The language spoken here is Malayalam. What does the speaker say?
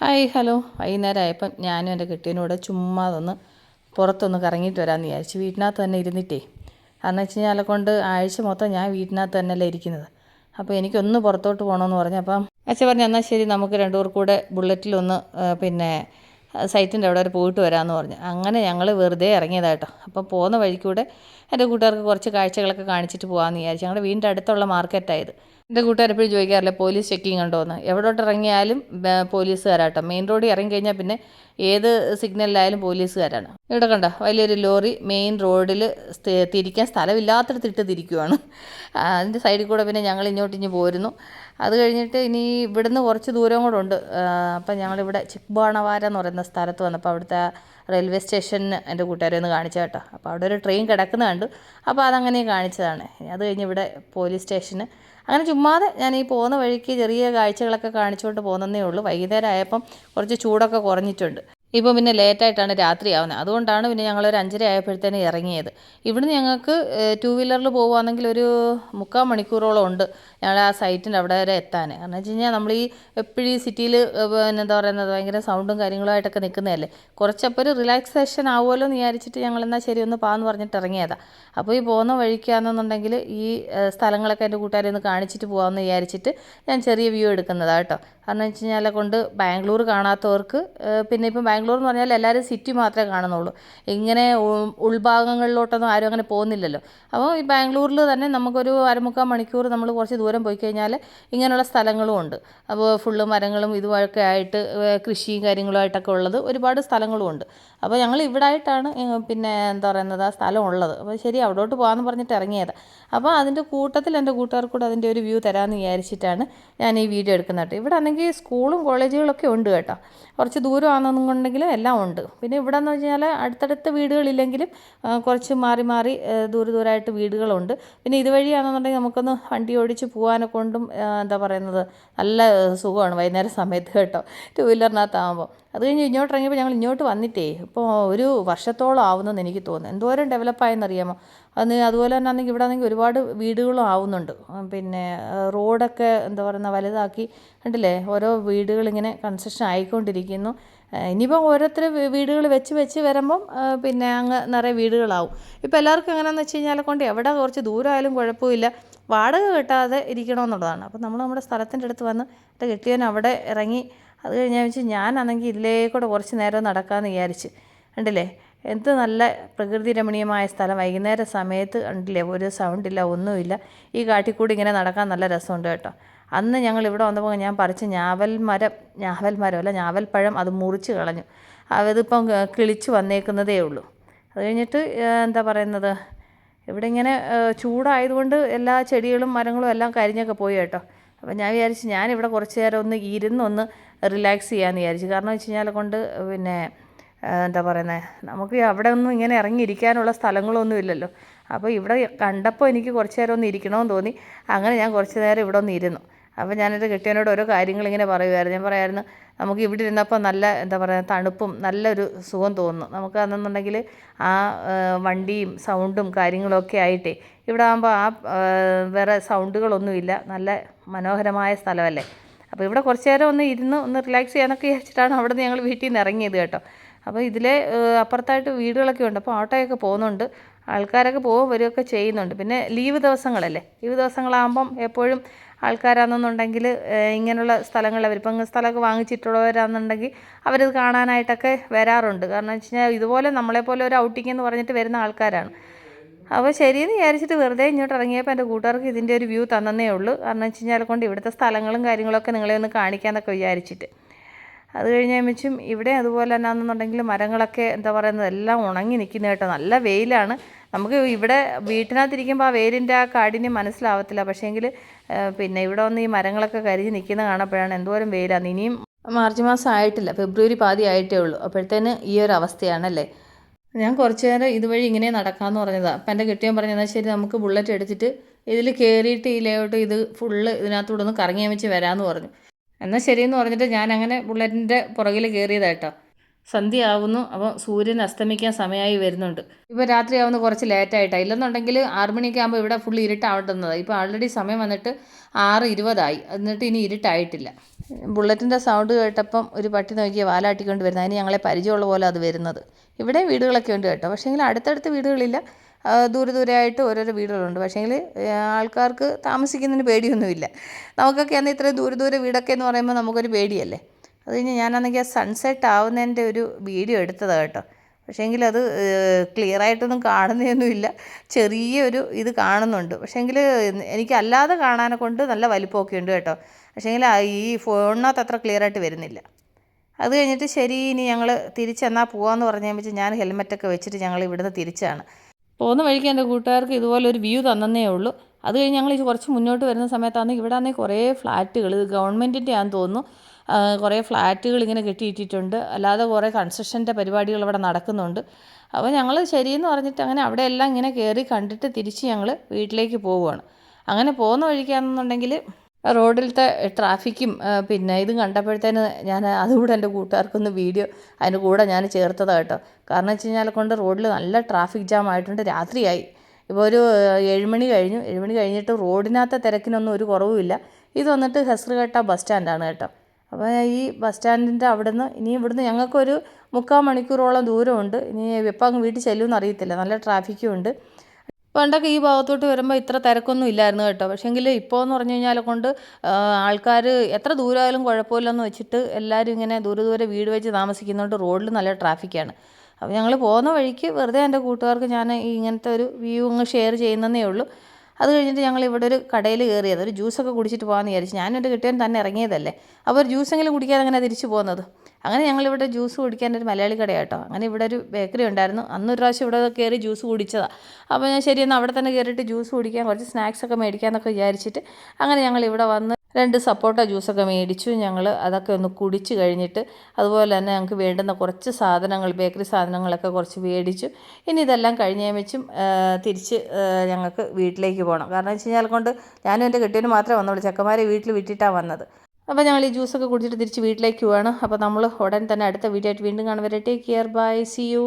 Hi hello. വൈകുന്നേരം ആയപ്പം ഞാനും എന്റെ കെട്ടിയനോട് ചുമ്മാ ഒന്ന് പുറത്തൊന്ന് കറങ്ങിയിട്ട് വരാമെന്ന് വിചാരിച്ചു. വീട്ടിനകത്ത് തന്നെ ഇരുന്നിട്ടേ. കാരണം വെച്ച് കഴിഞ്ഞാൽ കൊണ്ട് ആഴ്ച മൊത്തം ഞാൻ വീട്ടിനകത്ത് തന്നെയല്ലേ ഇരിക്കുന്നത്. അപ്പോൾ എനിക്കൊന്ന് പുറത്തോട്ട് പോകണമെന്ന് പറഞ്ഞു അപ്പം അച്ഛൻ പറഞ്ഞു എന്നാൽ ശരി നമുക്ക് രണ്ടു രണ്ടുപേർ കൂടെ ബുള്ളറ്റിലൊന്ന് പിന്നെ സൈറ്റിന്റെ അവിടെ വരെ പോയിട്ട് വരാമെന്ന് പറഞ്ഞു. അങ്ങനെ ഞങ്ങൾ വെറുതെ ഇറങ്ങിയതാട്ടോ അപ്പോൾ പോകുന്ന വഴിക്കൂടെ എന്റെ കൂട്ടുകാർക്ക് കുറച്ച് കാഴ്ചകളൊക്കെ കാണിച്ചിട്ട് പോകാമെന്ന് വിചാരിച്ചു. ഞങ്ങളുടെ വീടിന്റെ അടുത്തുള്ള മാർക്കറ്റായത് എന്റെ കൂട്ടുകാർ എപ്പോഴും ചോദിക്കാറില്ല പോലീസ് ചെക്കിങ് ഉണ്ടോ എന്ന് എവിടോട്ട് ഇറങ്ങിയാലും പോലീസുകാരാട്ടോ. മെയിൻ റോഡിൽ ഇറങ്ങി കഴിഞ്ഞാൽ പിന്നെ ഏത് സിഗ്നലിലായാലും പോലീസുകാരാണ്. ഇവിടെ കണ്ട വലിയൊരു ലോറി മെയിൻ റോഡിൽ തിരിക്കാൻ സ്ഥലമില്ലാത്തടത്ത് ഇട്ട് തിരിക്കുവാണ്. അതിന്റെ സൈഡിൽ കൂടെ പിന്നെ ഞങ്ങൾ ഇങ്ങോട്ട് ഇഞ്ഞ് പോരുന്നു. അത് കഴിഞ്ഞിട്ട് ഇനി ഇവിടുന്ന് കുറച്ച് ദൂരം കൂടെ ഉണ്ട്. അപ്പം ഞങ്ങളിവിടെ ചിക്ബാണവാര എന്ന് പറയുന്ന സ്ഥലത്ത് വന്നപ്പോൾ അവിടുത്തെ റെയിൽവേ സ്റ്റേഷന് എന്റെ കൂട്ടുകാരെ ഒന്ന് കാണിച്ചു കേട്ടോ. അപ്പോൾ അവിടെ ഒരു ട്രെയിൻ കിടക്കുന്ന കണ്ടു അപ്പോൾ അതങ്ങനെ കാണിച്ചതാണ്. അത് കഴിഞ്ഞ് ഇവിടെ പോലീസ് സ്റ്റേഷന്. അങ്ങനെ ചുമ്മാതെ ഞാൻ ഈ പോകുന്ന വഴിക്ക് ചെറിയ കാഴ്ചകളൊക്കെ കാണിച്ചുകൊണ്ട് പോകുന്നതേ ഉള്ളൂ. വൈകുന്നേരം ആയപ്പം കുറച്ച് ചൂടൊക്കെ കുറഞ്ഞിട്ടുണ്ട്. ഇപ്പോൾ പിന്നെ ലേറ്റായിട്ടാണ് രാത്രിയാവുന്നത് അതുകൊണ്ടാണ് പിന്നെ ഞങ്ങൾ ഞങ്ങളൊരു അഞ്ചര ആയപ്പോഴത്തേനും ഇറങ്ങിയത്. ഇവിടുന്ന് ഞങ്ങൾക്ക് ടു വീലറിൽ പോകുവാണെങ്കിൽ ഒരു മുക്കാൽ മണിക്കൂറോളം ഉണ്ട് ഞങ്ങൾ ആ സൈറ്റിന്റെ അവിടെ വരെ എത്താൻ കാരണം വെച്ച് കഴിഞ്ഞാൽ നമ്മൾ ഈ എപ്പോഴും ഈ സിറ്റിയിൽ പിന്നെ എന്താ പറയുന്നത് ഭയങ്കര സൗണ്ടും കാര്യങ്ങളുമായിട്ടൊക്കെ നിൽക്കുന്നതല്ലേ കുറച്ചപ്പോൾ ഒരു റിലാക്സേഷൻ ആവുമല്ലോ എന്ന് വിചാരിച്ചിട്ട് ഞങ്ങൾ എന്നാൽ ശരി ഒന്ന് പാന്ന് പറഞ്ഞിട്ട് ഇറങ്ങിയതാണ് അപ്പോൾ ഈ പോകുന്ന വഴിക്കാണെന്നുണ്ടെങ്കിൽ ഈ സ്ഥലങ്ങളൊക്കെ എന്റെ കൂട്ടുകാരെ ഒന്ന് കാണിച്ചിട്ട് പോകാമെന്ന് വിചാരിച്ചിട്ട് ഞാൻ ചെറിയ വ്യൂ എടുക്കുന്നതാണ് കേട്ടോ. കാരണം വെച്ച് കഴിഞ്ഞാൽ കൊണ്ട് ബാംഗ്ലൂർ കാണാത്തവർക്ക് പിന്നെ ഇപ്പം ബാംഗ്ലൂർ എന്ന് പറഞ്ഞാൽ എല്ലാവരും സിറ്റി മാത്രമേ കാണുന്നുള്ളൂ. ഇങ്ങനെ ഉൾ- ഉൾഭാഗങ്ങളിലോട്ടൊന്നും ആരും അങ്ങനെ പോകുന്നില്ലല്ലോ. അപ്പോൾ ഈ ബാംഗ്ലൂരിൽ തന്നെ നമുക്കൊരു അരമുക്കാൽ മണിക്കൂർ നമ്മൾ കുറച്ച് ദൂരം പോയി കഴിഞ്ഞാൽ ഇങ്ങനെയുള്ള സ്ഥലങ്ങളും ഉണ്ട്. അപ്പോൾ ഫുള്ള് മരങ്ങളും ഇതുമൊക്കെ ആയിട്ട് കൃഷിയും കാര്യങ്ങളുമായിട്ടൊക്കെ ഉള്ളത് ഒരുപാട് സ്ഥലങ്ങളും ഉണ്ട്. അപ്പോൾ ഞങ്ങൾ ഇവിടെ ആയിട്ടാണ് പിന്നെ എന്താ പറയുന്നത് ആ സ്ഥലം ഉള്ളത്. അപ്പോൾ ശരി അവിടോട്ട് പോകാമെന്ന് പറഞ്ഞിട്ട് ഇറങ്ങിയത്. അപ്പോൾ അതിന്റെ കൂട്ടത്തിൽ എന്റെ കൂട്ടുകാർക്ക് കൂടെ അതിന്റെ ഒരു വ്യൂ തരാമെന്ന് വിചാരിച്ചിട്ടാണ് ഞാൻ ഈ വീഡിയോ എടുക്കുന്നത് ഇവിടെ ആണെങ്കിൽ സ്കൂളും കോളേജുകളൊക്കെ ഉണ്ട് കേട്ടോ. കുറച്ച് ദൂരമാണെന്നുണ്ടെങ്കിൽ എല്ലാം ഉണ്ട്. പിന്നെ ഇവിടെ എന്ന് വെച്ചാൽ അടുത്തടുത്ത വീടുകളില്ലെങ്കിലും കുറച്ച് മാറി മാറി ദൂരെ ദൂരമായിട്ട് വീടുകളുണ്ട്. പിന്നെ ഇതുവഴിയാണെന്നുണ്ടെങ്കിൽ നമുക്കൊന്ന് വണ്ടി ഓടിച്ച് പോകാനൊക്കെ കൊണ്ടും എന്താ പറയുന്നത് നല്ല സുഖമാണ് വൈകുന്നേരം സമയത്ത് കേട്ടോ. ടു വീലറിനകത്താകുമ്പോൾ അത് കഴിഞ്ഞ് ഇങ്ങോട്ട് ഇറങ്ങിയപ്പോൾ ഞങ്ങൾ ഇങ്ങോട്ട് വന്നിട്ടേ ഇപ്പോൾ ഒരു വർഷത്തോളം ആവുന്നെന്ന് എനിക്ക് തോന്നുന്നു. എന്തോരം ഡെവലപ്പായെന്നറിയാമോ? അന്ന് അതുപോലെ തന്നെ ആണെങ്കിൽ ഇവിടെ ആണെങ്കിൽ ഒരുപാട് വീടുകളും ആവുന്നുണ്ട്. പിന്നെ റോഡൊക്കെ എന്താ പറയുക വലുതാക്കി കണ്ടില്ലേ? ഓരോ വീടുകളിങ്ങനെ കൺസ്ട്രക്ഷൻ ആയിക്കൊണ്ടിരിക്കുന്നു. ആ, ഇനിയിപ്പോൾ ഓരോരുത്തർ വീടുകൾ വെച്ച് വെച്ച് വരുമ്പം പിന്നെ അങ്ങ് നിറയെ വീടുകളാവും. ഇപ്പോൾ എല്ലാവർക്കും എങ്ങനെയാണെന്ന് വെച്ച് കഴിഞ്ഞാൽ കൊണ്ട് എവിടെ കുറച്ച് ദൂരമായാലും കുഴപ്പമില്ല. വാടക കിട്ടാതെ ഇരിക്കണമെന്നുള്ളതാണ്. അപ്പം നമ്മൾ നമ്മുടെ സ്ഥലത്തിന്റെ അടുത്ത് വന്ന് എന്റെ കെട്ടിയവൻ അവിടെ ഇറങ്ങി അത് കഴിഞ്ഞാൽ വെച്ച് ഞാനാണെങ്കിൽ ഇതിലേക്കൂടെ കുറച്ച് നേരം നടക്കാമെന്ന് വിചാരിച്ച്. കണ്ടില്ലേ? എന്ത് നല്ല പ്രകൃതി രമണീയമായ സ്ഥലം. വൈകുന്നേര സമയത്ത് ഉണ്ടല്ലേ ഒരു സൗണ്ടില്ല ഒന്നുമില്ല. ഈ കാട്ടിൽ കൂടി ഇങ്ങനെ നടക്കാൻ നല്ല രസമുണ്ട് കേട്ടോ. അന്ന് ഞങ്ങൾ ഇവിടെ വന്നപ്പോൾ ഞാൻ പറിച്ച ഞാവൽ മരം ഞാവൽ മരം അല്ല പഴം അത് മുറിച്ച് കളഞ്ഞു. അതിപ്പം കിളിച്ച് വന്നേക്കുന്നതേ ഉള്ളൂ. അത് കഴിഞ്ഞിട്ട് എന്താ പറയുന്നത്? ഇവിടെ ഇങ്ങനെ ചൂടായതുകൊണ്ട് എല്ലാ ചെടികളും മരങ്ങളും എല്ലാം കരിഞ്ഞൊക്കെ പോയി കേട്ടോ. അപ്പം ഞാൻ വിചാരിച്ചു ഞാനിവിടെ കുറച്ച് നേരം ഒന്ന് ഇരുന്ന് ഒന്ന് റിലാക്സ് ചെയ്യാമെന്ന് വിചാരിച്ചു. കാരണം വെച്ച് കഴിഞ്ഞാൽ കൊണ്ട് പിന്നെ എന്താ പറയുന്നത് നമുക്ക് അവിടെ ഒന്നും ഇങ്ങനെ ഇറങ്ങിയിരിക്കാനുള്ള സ്ഥലങ്ങളൊന്നും ഇല്ലല്ലോ. അപ്പോൾ ഇവിടെ കണ്ടപ്പോൾ എനിക്ക് കുറച്ച് നേരം ഒന്ന് ഇരിക്കണമെന്ന് തോന്നി. അങ്ങനെ ഞാൻ കുറച്ച് നേരം ഇവിടെ ഒന്ന് ഇരുന്നു. അപ്പോൾ ഞാനെന്റെ കെട്ടിയവനോട് ഓരോ കാര്യങ്ങളിങ്ങനെ പറയുമായിരുന്നു ഞാൻ പറയായിരുന്നു നമുക്ക് ഇവിടെ ഇരുന്നപ്പോൾ നല്ല എന്താ പറയുക തണുപ്പും നല്ലൊരു സുഖം തോന്നുന്നു. നമുക്ക് അതെന്നുണ്ടെങ്കിൽ ആ വണ്ടിയും സൗണ്ടും കാര്യങ്ങളൊക്കെ ആയിട്ടേ ഇവിടെ ആകുമ്പോൾ ആ വേറെ സൗണ്ടുകളൊന്നുമില്ല. നല്ല മനോഹരമായ സ്ഥലമല്ലേ? അപ്പോൾ ഇവിടെ കുറച്ച് നേരം ഒന്ന് ഇരുന്ന് ഒന്ന് റിലാക്സ് ചെയ്യാനൊക്കെ വിചാരിച്ചിട്ടാണ് അവിടെ നിന്ന് ഞങ്ങൾ വീട്ടിൽ നിന്ന് ഇറങ്ങിയത് കേട്ടോ. അപ്പോൾ ഇതിലെ അപ്പുറത്തായിട്ട് വീടുകളൊക്കെ ഉണ്ട്. അപ്പോൾ ഓട്ടോയൊക്കെ പോകുന്നുണ്ട്. ആൾക്കാരൊക്കെ പോകും വരികയൊക്കെ ചെയ്യുന്നുണ്ട്. പിന്നെ ലീവ് ദിവസങ്ങളല്ലേ? ലീവ് ദിവസങ്ങളാകുമ്പം എപ്പോഴും ആൾക്കാരാണെന്നുണ്ടെങ്കിൽ ഇങ്ങനെയുള്ള സ്ഥലങ്ങളിൽ അവരിപ്പം സ്ഥലമൊക്കെ വാങ്ങിച്ചിട്ടുള്ളവരാണെന്നുണ്ടെങ്കിൽ അവരത് കാണാനായിട്ടൊക്കെ വരാറുണ്ട്. കാരണം വെച്ച് കഴിഞ്ഞാൽ ഇതുപോലെ നമ്മളെപ്പോലെ ഒരു ഔട്ടിംഗ് എന്ന് പറഞ്ഞിട്ട് വരുന്ന ആൾക്കാരാണ്. അപ്പോൾ ശരിയെന്ന് വിചാരിച്ചിട്ട് വെറുതെ ഇങ്ങോട്ട് ഇറങ്ങിയപ്പോൾ എന്റെ കൂട്ടുകാർക്ക് ഇതിന്റെ ഒരു വ്യൂ തന്നേ ഉള്ളൂ. കാരണം വെച്ച് കഴിഞ്ഞാൽ കൊണ്ട് ഇവിടുത്തെ സ്ഥലങ്ങളും കാര്യങ്ങളൊക്കെ നിങ്ങളെ ഒന്ന് കാണിക്കാമെന്നൊക്കെ വിചാരിച്ചിട്ട്. അത് കഴിഞ്ഞ് കഴിയുമ്പം ഇവിടെ അതുപോലെ തന്നെ ആണെന്നുണ്ടെങ്കിൽ മരങ്ങളൊക്കെ എന്താ പറയുന്നത് എല്ലാം ഉണങ്ങി നിൽക്കുന്ന കേട്ടോ നല്ല വെയിലാണ്. നമുക്ക് ഇവിടെ വീട്ടിനകത്തിരിക്കുമ്പോൾ ആ വേരിന്റെ ആ കാഠിന്യം മനസ്സിലാവത്തില്ല. പക്ഷേങ്കിൽ പിന്നെ ഇവിടെ വന്ന് ഈ മരങ്ങളൊക്കെ കരിഞ്ഞ് നിൽക്കുന്ന കാണപ്പോഴാണ് എന്തോരം വെയിലാണ് ഇനിയും മാർച്ച് മാസം ആയിട്ടില്ല. ഫെബ്രുവരി പാതി ആയിട്ടേ ഉള്ളൂ. അപ്പോഴത്തേന് ഈ ഒരു അവസ്ഥയാണല്ലേ? ഞാൻ കുറച്ച് നേരം ഇതുവഴി ഇങ്ങനെ നടക്കാമെന്ന് പറഞ്ഞതാണ് അപ്പം എന്റെ കെട്ടിയൻ പറഞ്ഞു എന്നാൽ ശരി നമുക്ക് ബുള്ളറ്റ് എടുത്തിട്ട് ഇതിൽ കയറിയിട്ട് ലേഔട്ട് ഇത് ഫുള്ള് ഇതിനകത്തൂടെ ഒന്ന് കറങ്ങി വെച്ച് വരാമെന്ന് പറഞ്ഞു. എന്നാൽ ശരിയെന്ന് പറഞ്ഞിട്ട് ഞാൻ അങ്ങനെ ബുള്ളറ്റിന്റെ പുറകിൽ കയറിയതാട്ടോ സന്ധ്യ ആവുന്നു അപ്പോൾ സൂര്യൻ അസ്തമിക്കാൻ സമയമായി വരുന്നുണ്ട്. ഇപ്പോൾ രാത്രി ആവുന്ന കുറച്ച് ലേറ്റായിട്ടാണ് ഇല്ലെന്നുണ്ടെങ്കിൽ ആറ് മണിയൊക്കെ ആകുമ്പോൾ ഇവിടെ ഫുൾ ഇരുട്ടാവേണ്ടുന്നതാണ് ഇപ്പോൾ ആൾറെഡി സമയം വന്നിട്ട് ആറ് ഇരുപതായി. എന്നിട്ട് ഇനി ഇരുട്ടായിട്ടില്ല. ബുള്ളറ്റിന്റെ സൗണ്ട് കേട്ടപ്പം ഒരു പട്ടി നോക്കിയ വാലാട്ടിക്കൊണ്ട് വരുന്നത്. അതിന് ഞങ്ങളെ പരിചയമുള്ള പോലെ അത് വരുന്നത്. ഇവിടെ വീടുകളൊക്കെ ഉണ്ട് കേട്ടോ. പക്ഷേങ്കിൽ അടുത്തടുത്ത് വീടുകളില്ല. ദൂരെ ദൂരെ ആയിട്ട് ഓരോരോ വീടുകളുണ്ട്. പക്ഷേങ്കിൽ ആൾക്കാർക്ക് താമസിക്കുന്നതിന് പേടിയൊന്നുമില്ല. നമുക്കൊക്കെ അന്ന് ഇത്രയും ദൂരെ ദൂരെ വീടൊക്കെ എന്ന് പറയുമ്പോൾ നമുക്കൊരു പേടിയല്ലേ? അത് കഴിഞ്ഞ് ഞാനാണെങ്കിൽ ആ സൺസെറ്റ് ആവുന്നതിന്റെ ഒരു വീഡിയോ എടുത്തതാണ് കേട്ടോ. പക്ഷേങ്കിൽ അത് ക്ലിയർ ആയിട്ടൊന്നും കാണുന്നതൊന്നുമില്ല ചെറിയൊരു ഇത് കാണുന്നുണ്ട്. പക്ഷേങ്കിൽ എനിക്ക് അല്ലാതെ കാണാനെ കൊണ്ട് നല്ല വലിപ്പമൊക്കെ ഉണ്ട് കേട്ടോ. പക്ഷേങ്കിൽ ഈ ഫോണിനകത്ത് അത്ര ക്ലിയർ ആയിട്ട് വരുന്നില്ല. അത് കഴിഞ്ഞിട്ട് ശരി ഇനി ഞങ്ങൾ തിരിച്ചെന്നാൽ പോകാമെന്ന് പറഞ്ഞു വെച്ചാൽ ഞാൻ ഹെൽമെറ്റൊക്കെ വെച്ചിട്ട് ഞങ്ങൾ ഇവിടുന്ന് തിരിച്ചാണ്. പോകുന്ന വഴിക്ക് എന്റെ കൂട്ടുകാർക്ക് ഇതുപോലെ ഒരു വ്യൂ തന്നേ ഉള്ളൂ. അത് കഴിഞ്ഞ് ഞങ്ങൾ കുറച്ച് മുന്നോട്ട് വരുന്ന സമയത്താണ് ഇവിടെ ആണെങ്കിൽ കുറേ ഫ്ലാറ്റുകൾ ഗവൺമെന്റിന്റെ ആണെന്ന് തോന്നുന്നു. കുറേ ഫ്ലാറ്റുകൾ ഇങ്ങനെ കെട്ടിയിട്ടിട്ടുണ്ട്. അല്ലാതെ കുറേ കൺസ്ട്രക്ഷന്റെ പരിപാടികൾ അവിടെ നടക്കുന്നുണ്ട്. അപ്പോൾ ഞങ്ങൾ ശരിയെന്ന് പറഞ്ഞിട്ട് അങ്ങനെ അവിടെ എല്ലാം ഇങ്ങനെ കയറി കണ്ടിട്ട് തിരിച്ച് ഞങ്ങൾ വീട്ടിലേക്ക് പോവുകയാണ്. അങ്ങനെ പോകുന്ന വഴിക്കാണെന്നുണ്ടെങ്കിൽ റോഡിലത്തെ ട്രാഫിക്കും പിന്നെ ഇതും കണ്ടപ്പോഴത്തേന് ഞാൻ അതുകൂടെ എന്റെ കൂട്ടുകാർക്കൊന്ന് വീഡിയോ അതിന്റെ കൂടെ ഞാൻ ചേർത്തതാണ് കേട്ടോ. കാരണം വെച്ച് കഴിഞ്ഞാൽ കൊണ്ട് റോഡിൽ നല്ല ട്രാഫിക് ജാം ആയിട്ടുണ്ട്. രാത്രിയായി. ഇപ്പോൾ ഒരു ഏഴുമണി കഴിഞ്ഞു. ഏഴുമണി കഴിഞ്ഞിട്ട് റോഡിനകത്തെ തിരക്കിനൊന്നും ഒരു കുറവുമില്ല. ഇത് വന്നിട്ട് ഹെസറുകെട്ട ബസ് സ്റ്റാൻഡാണ് കേട്ടോ. അപ്പോൾ ഈ ബസ് സ്റ്റാൻഡിന്റെ അവിടുന്ന് ഇനി ഇവിടുന്ന് ഞങ്ങൾക്കൊരു മുക്കാൽ മണിക്കൂറോളം ദൂരമുണ്ട്. ഇനി എപ്പോൾ അങ്ങ് വീട്ടിൽ ചെല്ലുമെന്ന് അറിയത്തില്ല. നല്ല ട്രാഫിക്കും ഉണ്ട്. പണ്ടൊക്കെ ഈ ഭാഗത്തോട്ട് വരുമ്പോൾ ഇത്ര തിരക്കൊന്നും ഇല്ലായിരുന്നു കേട്ടോ. പക്ഷേങ്കിൽ ഇപ്പോൾ എന്ന് പറഞ്ഞു കഴിഞ്ഞാൽ കൊണ്ട് ആൾക്കാർ എത്ര ദൂരമായാലും കുഴപ്പമില്ലെന്ന് വെച്ചിട്ട് എല്ലാവരും ഇങ്ങനെ ദൂരെ ദൂരെ വീട് വെച്ച് താമസിക്കുന്നതുകൊണ്ട് റോഡിൽ നല്ല ട്രാഫിക്കാണ്. അപ്പോൾ ഞങ്ങൾ പോകുന്ന വഴിക്ക് വെറുതെ എന്റെ കൂട്ടുകാർക്ക് ഞാൻ ഇങ്ങനത്തെ ഒരു വ്യൂ അങ്ങ് ഷെയർ ചെയ്യുന്നതേ ഉള്ളൂ. അത് കഴിഞ്ഞിട്ട് ഞങ്ങൾ ഇവിടെ ഒരു കടയിൽ കയറിയത്. ഒരു ജ്യൂസൊക്കെ കുടിച്ചിട്ട് പോകാമെന്ന് വിചാരിച്ചു ഞാനൊരു കിട്ടിയാൻ തന്നെ ഇറങ്ങിയതല്ലേ. അപ്പോൾ ഒരു ജ്യൂസെങ്കിലും കുടിക്കാതെ അങ്ങനെ തിരിച്ചു പോകുന്നത്? അങ്ങനെ ഞങ്ങൾ ഇവിടെ ജ്യൂസ് കുടിക്കാൻ ഒരു മലയാളി കടയാട്ടോ അങ്ങനെ ഇവിടെ ഒരു ബേക്കറി ഉണ്ടായിരുന്നു. അന്ന് ഒരു പ്രാവശ്യം ഇവിടെ കയറി ജ്യൂസ് കുടിച്ചതാണ് അപ്പോൾ ഞാൻ ശരി എന്നാൽ അവിടെ തന്നെ കയറിയിട്ട് ജ്യൂസ് കുടിക്കാൻ കുറച്ച് സ്നാക്സൊക്കെ മേടിക്കാമെന്നൊക്കെ വിചാരിച്ചിട്ട് അങ്ങനെ ഞങ്ങൾ ഇവിടെ വന്ന് രണ്ട് സപ്പോട്ട ജ്യൂസൊക്കെ മേടിച്ചു. ഞങ്ങൾ അതൊക്കെ ഒന്ന് കുടിച്ച് കഴിഞ്ഞിട്ട് അതുപോലെ തന്നെ ഞങ്ങൾക്ക് വേണ്ടുന്ന കുറച്ച് സാധനങ്ങൾ ബേക്കറി സാധനങ്ങളൊക്കെ കുറച്ച് മേടിച്ചു. ഇനി ഇതെല്ലാം കഴിഞ്ഞേ വെച്ചും തിരിച്ച് ഞങ്ങൾക്ക് വീട്ടിലേക്ക് പോകണം കാരണം വെച്ച് കഴിഞ്ഞാൽ കൊണ്ട് ഞാനും എന്റെ കെട്ടിയനും മാത്രമേ വന്നുള്ളൂ. ചെക്കന്മാരെ വീട്ടിൽ വിട്ടിട്ടാണ് വന്നത്. അപ്പോൾ ഞങ്ങൾ ഈ ജ്യൂസൊക്കെ കുടിച്ചിട്ട് തിരിച്ച് വീട്ടിലേക്ക് പോവാണ്. അപ്പോൾ നമ്മൾ ഉടൻ തന്നെ അടുത്ത വീഡിയോ ആയിട്ട് വീണ്ടും കാണുവരെ take care bye see you.